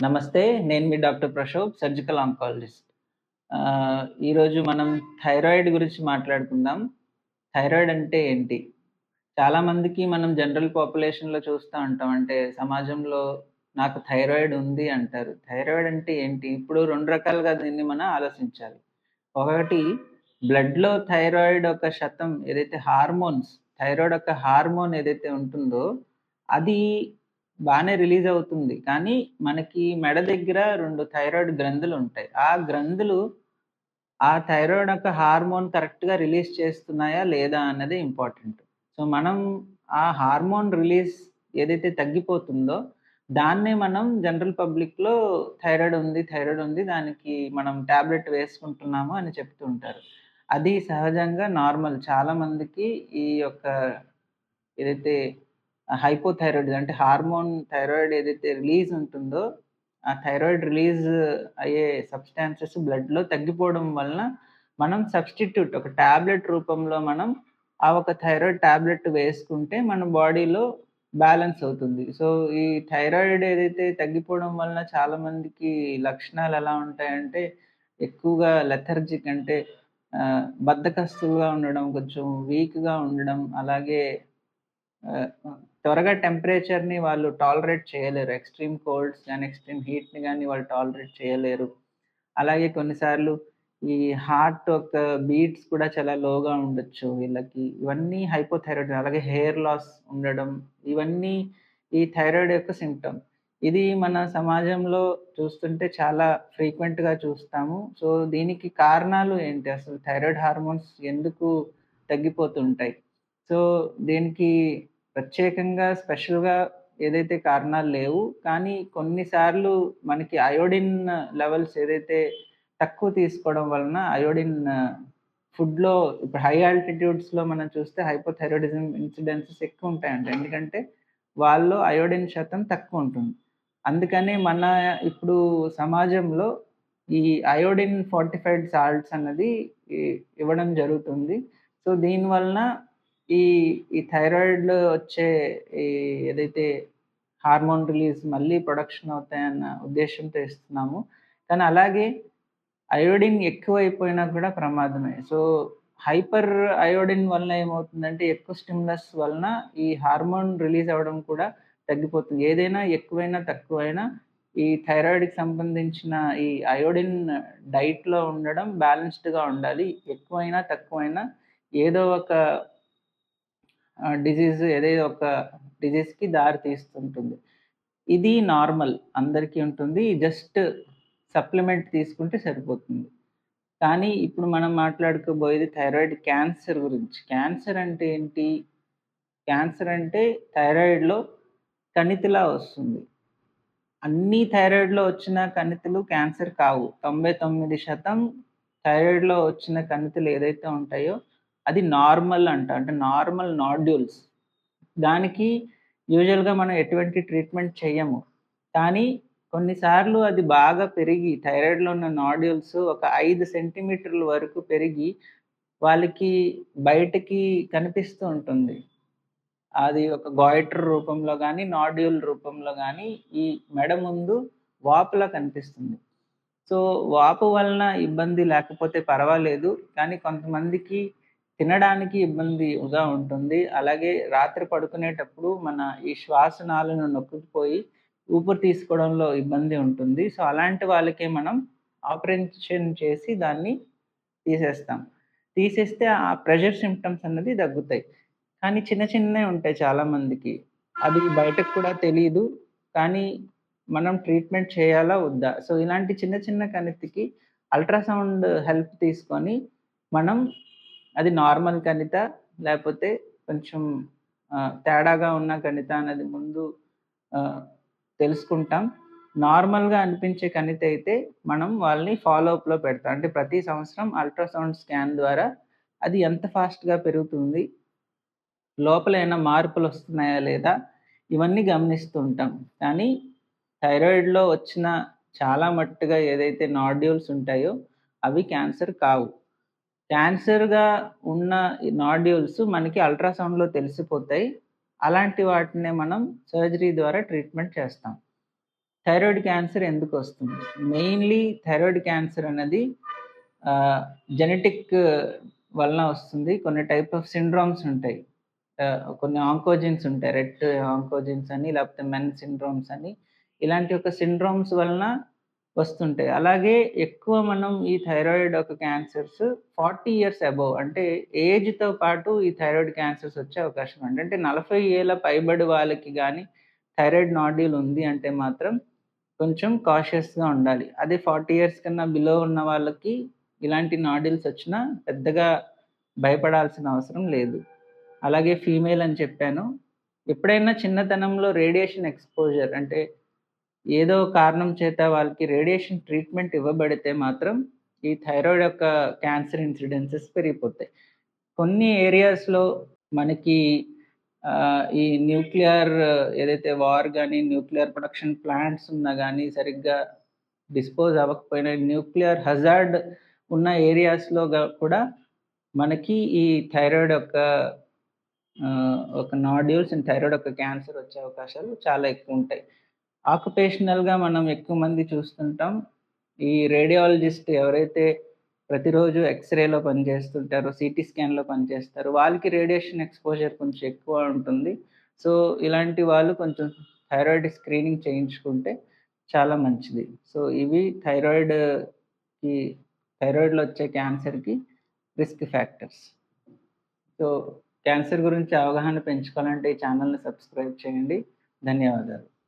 నమస్తే. నేను మీ డాక్టర్ ప్రశోభ్ సర్జికల్ ఆంకాలజిస్ట్. ఈరోజు మనం థైరాయిడ్ గురించి మాట్లాడుకుందాం. థైరాయిడ్ అంటే ఏంటి? చాలా మందికి మనం జనరల్ పాపులేషన్‌లో చూస్తూ ఉంటాం. అంటే సమాజంలో నాకు థైరాయిడ్ ఉంది అంటారు. థైరాయిడ్ అంటే ఏంటి? ఇప్పుడు రెండు రకాలుగా దీన్ని మనం ఆలోచించాలి. ఒకటి బ్లడ్‌లో థైరాయిడ్ ఒక శాతం ఏదైతే హార్మోన్స్ థైరాయిడ్ యొక్క హార్మోన్ ఏదైతే ఉంటుందో అది బాగానే రిలీజ్ అవుతుంది. కానీ మనకి మెడ దగ్గర రెండు థైరాయిడ్ గ్రంథులుంటాయి. ఆ గ్రంథులు ఆ థైరాయిడ్ యొక్క హార్మోన్ కరెక్ట్‌గా రిలీజ్ చేస్తున్నాయా? లేదా? అన్నది ఇంపార్టెంట్. సో, మనం ఆ హార్మోన్ రిలీజ్ ఏదైతే తగ్గిపోతుందో దాన్నే మనం జనరల్ పబ్లిక్‌లో థైరాయిడ్ ఉంది, థైరాయిడ్ ఉంది. దానికి మనం టాబ్లెట్ వేసుకుంటున్నాము అని చెప్తూ ఉంటారు. అది సహజంగా నార్మల్. చాలామందికి ఈ యొక్క ఏదైతే హైపోథైరాయిడ్ అంటే హార్మోన్ థైరాయిడ్ ఏదైతే రిలీజ్ ఉంటుందో ఆ థైరాయిడ్ రిలీజ్ అయ్యే సబ్‌స్టాన్సెస్ బ్లడ్‌లో తగ్గిపోవడం వలన మనం సబ్‌స్టిట్యూట్ ఒక టాబ్లెట్ రూపంలో మనం ఆ ఒక థైరాయిడ్ టాబ్లెట్ వేసుకుంటే మన బాడీలో బ్యాలెన్స్ అవుతుంది. సో, ఈ థైరాయిడ్ ఏదైతే తగ్గిపోవడం వలన చాలా మందికి లక్షణాలు ఎలా ఉంటాయంటే ఎక్కువగా లెథర్జిక్ అంటే ఆహ్, బద్ధకస్తులుగా ఉండడం, కొంచెం వీక్‌గా ఉండడం, అలాగే త్వరగా టెంపరేచర్‌ని వాళ్ళు టాలరేట్ చేయలేరు. ఎక్స్‌ట్రీమ్ కోల్డ్స్ కానీ ఎక్స్‌ట్రీమ్ హీట్‌ని కానీ వాళ్ళు టాలరేట్ చేయలేరు. అలాగే కొన్నిసార్లు ఈ హార్ట్ యొక్క బీట్స్ కూడా చాలా లోగా ఉండొచ్చు వీళ్ళకి. ఇవన్నీ హైపోథైరాయిడ్ అలాగే హెయిర్ లాస్ ఉండడం ఇవన్నీ ఈ థైరాయిడ్ యొక్క సిమ్టమ్ ఇది మన సమాజంలో చూస్తుంటే చాలా ఫ్రీక్వెంట్‌గా చూస్తాము. సో, దీనికి కారణాలు ఏంటి? అసలు థైరాయిడ్ హార్మోన్స్ ఎందుకు తగ్గిపోతుంటాయి? సో, దీనికి ప్రత్యేకంగా స్పెషల్‌గా ఏదైతే కారణాలు లేవు. కానీ కొన్నిసార్లు మనకి అయోడిన్ లెవెల్స్ ఏదైతే తక్కువ తీసుకోవడం వలన అయోడిన్ ఫుడ్‌లో ఇప్పుడు హై ఆల్టిట్యూడ్స్‌లో మనం చూస్తే హైపోథైరాయిడిజం ఇన్సిడెన్సెస్ ఎక్కువ ఉంటాయంట. ఎందుకంటే వాళ్ళు అయోడిన్ శాతం తక్కువ ఉంటుంది. అందుకని మన ఇప్పుడు సమాజంలో ఈ అయోడిన్ ఫార్టిఫైడ్ సాల్ట్స్ అన్నది ఇవ్వడం జరుగుతుంది. సో, దీని వలన ఈ ఈ థైరాయిడ్‌లో వచ్చే ఈ ఏదైతే హార్మోన్ రిలీజ్ మళ్ళీ ప్రొడక్షన్ అవుతాయన్న ఉద్దేశంతో ఇస్తున్నాము. కానీ అలాగే అయోడిన్ ఎక్కువైపోయినా కూడా ప్రమాదమే. సో, హైపర్ అయోడిన్ వలన ఏమవుతుందంటే ఎక్కువ స్టిమ్లస్ వలన ఈ హార్మోన్ రిలీజ్ అవ్వడం కూడా తగ్గిపోతుంది. ఏదైనా ఎక్కువైనా, తక్కువైనా ఈ థైరాయిడ్‌కి సంబంధించిన ఈ అయోడిన్ డైట్‌లో ఉండడం బ్యాలెన్స్‌డ్‌గా ఉండాలి. ఎక్కువైనా, తక్కువైనా ఏదో ఒక డిజీజ్ ఏదైతే ఏదో ఒక డిజీజ్కి దారి తీస్తుంటుంది. ఇది నార్మల్ అందరికీ ఉంటుంది. జస్ట్ సప్లిమెంట్ తీసుకుంటే సరిపోతుంది. కానీ ఇప్పుడు మనం మాట్లాడుకోబోయేది థైరాయిడ్ క్యాన్సర్ గురించి. క్యాన్సర్ అంటే ఏంటి? క్యాన్సర్ అంటే థైరాయిడ్‌లో కణితిలా వస్తుంది. అన్ని థైరాయిడ్‌లో వచ్చిన కణితులు క్యాన్సర్ కావు. 99% థైరాయిడ్‌లో వచ్చిన కణితులు ఏదైతే ఉంటాయో అది నార్మల్ అంట అంటే నార్మల్ నాడ్యూల్స్. దానికి యూజువల్‌గా మనం ఎటువంటి ట్రీట్మెంట్ చేయము కానీ కొన్నిసార్లు అది బాగా పెరిగి థైరాయిడ్‌లో ఉన్న నాడ్యూల్స్ ఒక ఐదు సెంటీమీటర్ల వరకు పెరిగి వాళ్ళకి బయటకి కనిపిస్తూ ఉంటుంది. అది ఒక గాయిటర్ రూపంలో కానీ నాడ్యూల్ రూపంలో కానీ ఈ మెడ ముందు వాపులా కనిపిస్తుంది. సో, వాపు వలన ఇబ్బంది లేకపోతే పర్వాలేదు. కానీ కొంతమందికి తినడానికి ఇబ్బందిగా ఉంటుంది. అలాగే రాత్రి పడుకునేటప్పుడు మన ఈ శ్వాసనాలను నొక్కుపోయి ఊపిరి తీసుకోవడంలో ఇబ్బంది ఉంటుంది. సో, అలాంటి వాళ్ళకే మనం ఆపరేషన్ చేసి దాన్ని తీసేస్తాం. తీసేస్తే ఆ ప్రెషర్ సిమ్టమ్స్ అన్నది తగ్గుతాయి. కానీ చిన్న చిన్నవి ఉంటాయి చాలామందికి అది బయటకు కూడా తెలియదు కానీ మనం ట్రీట్మెంట్ చేయాలా? వద్దా? సో, ఇలాంటి చిన్న చిన్న కణితికి అల్ట్రాసౌండ్ హెల్ప్ తీసుకొని మనం అది నార్మల్ కణిత లేకపోతే కొంచెం తేడాగా ఉన్న కణిత అనేది ముందు తెలుసుకుంటాం. నార్మల్‌గా అనిపించే కణిత అయితే మనం వాళ్ళని ఫాలో అప్‌లో పెడతాం. అంటే ప్రతి సంవత్సరం అల్ట్రాసౌండ్ స్కాన్ ద్వారా అది ఎంత ఫాస్ట్‌గా పెరుగుతుంది? లోపల ఏమైనా మార్పులొస్తున్నాయా? లేదా? ఇవన్నీ గమనిస్తూ ఉంటాం. కానీ థైరాయిడ్‌లో వచ్చిన చాలా మట్టుగా ఏదైతే నాడ్యూల్స్ ఉంటాయో అవి క్యాన్సర్ కావు. క్యాన్సర్‌గా ఉన్న నాడ్యూల్స్ మనకి అల్ట్రాసౌండ్‌లో తెలిసిపోతాయి. అలాంటి వాటినే మనం సర్జరీ ద్వారా ట్రీట్మెంట్ చేస్తాం. థైరాయిడ్ క్యాన్సర్ ఎందుకు వస్తుంది? మెయిన్లీ థైరాయిడ్ క్యాన్సర్ అనేది జెనెటిక్ వలన వస్తుంది. కొన్ని టైప్ ఆఫ్ సిండ్రోమ్స్ ఉంటాయి. కొన్ని ఆంకోజిన్స్ ఉంటాయి. రెడ్ ఆంకోజిన్స్ అని లేకపోతే మెన్ సిండ్రోమ్స్ అని. ఇలాంటి ఒక సిండ్రోమ్స్ వలన వస్తుంటాయి. అలాగే ఎక్కువ మనం ఈ థైరాయిడ్ ఒక క్యాన్సర్స్ ఫార్టీ ఇయర్స్ అబౌవ్ అంటే ఏజ్తో పాటు ఈ థైరాయిడ్ క్యాన్సర్స్ వచ్చే అవకాశం ఉంది. అంటే నలభై ఏళ్ళ పైబడి వాళ్ళకి కానీ థైరాయిడ్ నాడ్యూల్ ఉంది అంటే మాత్రం కొంచెం కాషియస్గా ఉండాలి. అదే ఫార్టీ ఇయర్స్ కన్నా బిలో ఉన్న వాళ్ళకి ఇలాంటి నాడ్యూల్స్ వచ్చినా పెద్దగా భయపడాల్సిన అవసరం లేదు. అలాగే ఫీమేల్ అని చెప్పాను. ఎప్పుడైనా చిన్నతనంలో రేడియేషన్ ఎక్స్పోజర్ అంటే ఏదో కారణం చేత వాళ్ళకి రేడియేషన్ ట్రీట్మెంట్ ఇవ్వబడితే మాత్రం ఈ థైరాయిడ్ యొక్క క్యాన్సర్ ఇన్సిడెన్సెస్ పెరిగిపోతాయి. కొన్ని ఏరియాస్లో మనకి ఈ న్యూక్లియర్ ఏదైతే వార్ కానీ న్యూక్లియర్ ప్రొడక్షన్ ప్లాంట్స్ ఉన్నా కానీ సరిగ్గా డిస్పోజ్ అవ్వకపోయినా న్యూక్లియర్ హజార్డ్ ఉన్న ఏరియాస్లో కూడా మనకి ఈ థైరాయిడ్ యొక్క ఒక నాడ్యూల్స్ అండ్ థైరాయిడ్ యొక్క క్యాన్సర్ వచ్చే అవకాశాలు చాలా ఎక్కువ ఉంటాయి. ఆక్యుపేషనల్గా మనం ఎక్కువ మంది చూస్తుంటాం. ఈ రేడియాలజిస్ట్ ఎవరైతే ప్రతిరోజు ఎక్స్రేలో పనిచేస్తుంటారో సిటీ స్కాన్లో పనిచేస్తారో వాళ్ళకి రేడియేషన్ ఎక్స్పోజర్ కొంచెం ఎక్కువ ఉంటుంది. సో ఇలాంటి వాళ్ళు కొంచెం థైరాయిడ్ స్క్రీనింగ్ చేయించుకుంటే చాలా మంచిది. సో ఇవి థైరాయిడ్కి థైరాయిడ్లో వచ్చే క్యాన్సర్కి రిస్క్ ఫ్యాక్టర్స్ సో క్యాన్సర్ గురించి అవగాహన పెంచుకోవాలంటే ఈ ఛానల్ని సబ్స్క్రైబ్ చేయండి. ధన్యవాదాలు.